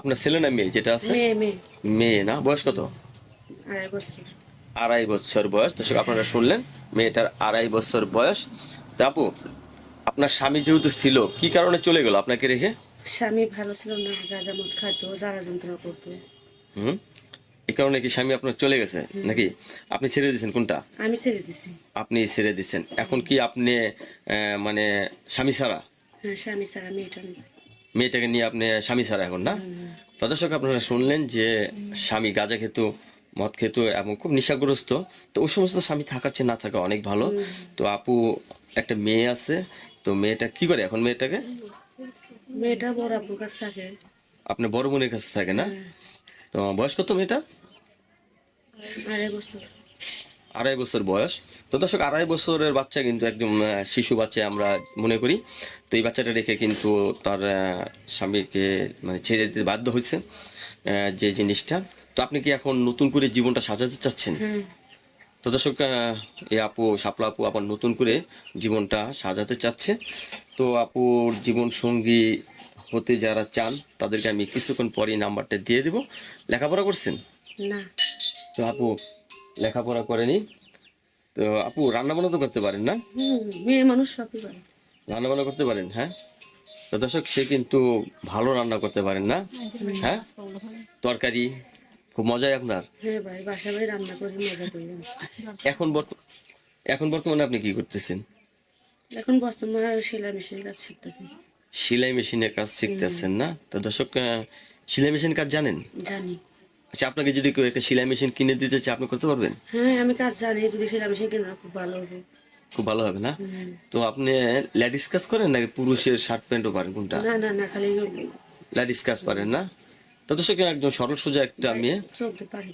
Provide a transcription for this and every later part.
আপনার ছেলে না মেয়ে যেটা আছে? মেয়ে না? বয়স কত? আড়াই বছর। বয়স। দর্শক আপনারা শুনলেন মেয়েটার আড়াই বছর বয়স। তা আপু আপনার স্বামী যেহেতু ছিল কি কারণে চলে গেল আপনাকে রেখে? স্বামী ভালো ছিল না গাঁজা মদ খাইতো জ্বালা যন্ত্রণা করতো। হুম? এই কারণে কি স্বামী আপনার চলে গেছে? নাকি আপনি ছেড়ে দিয়েছেন? কোনটা? আমি ছেড়ে দিছি। আপনি ছেড়ে দিচ্ছেন এখন কি আপনি আহ, মানে স্বামী ছাড়া? হ্যাঁ স্বামী ছাড়া মেয়েটা মেয়েটাকে নিয়ে আপনি স্বামী ছাড়া এখন না? তো দর্শক আপনারা শুনলেন যে স্বামী গাঁজা খেত মদ খেত এবং খুব নেশাগ্রস্ত। তো ওই সমস্ত স্বামী থাকার চেয়ে না থাকা অনেক ভালো। তো আপু একটা মেয়ে আছে তো মেয়েটা কি করে এখন মেয়েটাকে? মেয়েটা বড় আপুর কাছে থাকে। আপনার বড় বোনের কাছে থাকে না? তো বয়স কত মেয়েটা আড়াই বছর। আড়াই বছর বয়স। তো দর্শক আড়াই বছরের বাচ্চা কিন্তু একদম শিশু বাচ্চা আমরা মনে করি। তো এই বাচ্চাটা রেখে কিন্তু তার স্বামীকে মানে ছেড়ে দিতে বাধ্য হয়েছে যে জিনিসটা। তো আপনি কি এখন নতুন করে জীবনটা সাজাতে চাচ্ছেন? তো দর্শক এই আপু শাপলা আপু আবার নতুন করে জীবনটা সাজাতে চাচ্ছে। তো আপুর জীবন সঙ্গী হতে যারা চান তাদেরকে আমি কিছুক্ষণ পরেই নাম্বারটা দিয়ে দেব। লেখাপড়া করছেন? না। তো আপু লেখাপড়া করেনি। তো আপু রান্না বান্না তো করতে পারেন না? মেয়ে মানুষ সবই পারে রান্না বান্না করতে পারেন হ্যাঁ? তো দর্শক সে কিন্তু ভালো রান্না করতে পারেন না হ্যাঁ তরকারি খুব মজাই আপনার। হ্যাঁ ভাই বাসা ভাই রান্না করে মজা করি এখন বর্ত এখন বর্তমানে আপনি কি করতেছেন? এখন বর্তমানে সেলাই মেশিনের কাজ শিখতেছি। সেলাই মেশিনের কাজ শিখতেছেন না? তো দর্শক সেলাই মেশিন কাজ জানেন? জানি। আচ্ছা আপনাকে যদি কেউ একটা সেলাই মেশিন কিনে দিতে চায় আপনি করতে পারবেন? হ্যাঁ আমি কাজ জানি যদি সেলাই মেশিন কেনা খুব ভালো হবে। খুব ভালো হবে না? তো আপনি লেডিস কাজ করেন নাকি পুরুষের শার্ট প্যান্টও পারেন কোনটা? না না না খালি লেডিস কাজ পারেন না? তো দর্শক একদম সরল সোজা একটা মেয়ে। চলতে পারি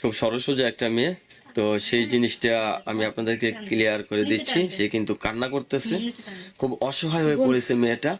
খুব সরল সোজা একটা মেয়ে। তো সেই জিনিসটা আমি আপনাদেরকে ক্লিয়ার করে দিচ্ছি। সে কিন্তু কান্না করতেছে। খুব অসহায় হয়ে পড়েছে মেয়েটা।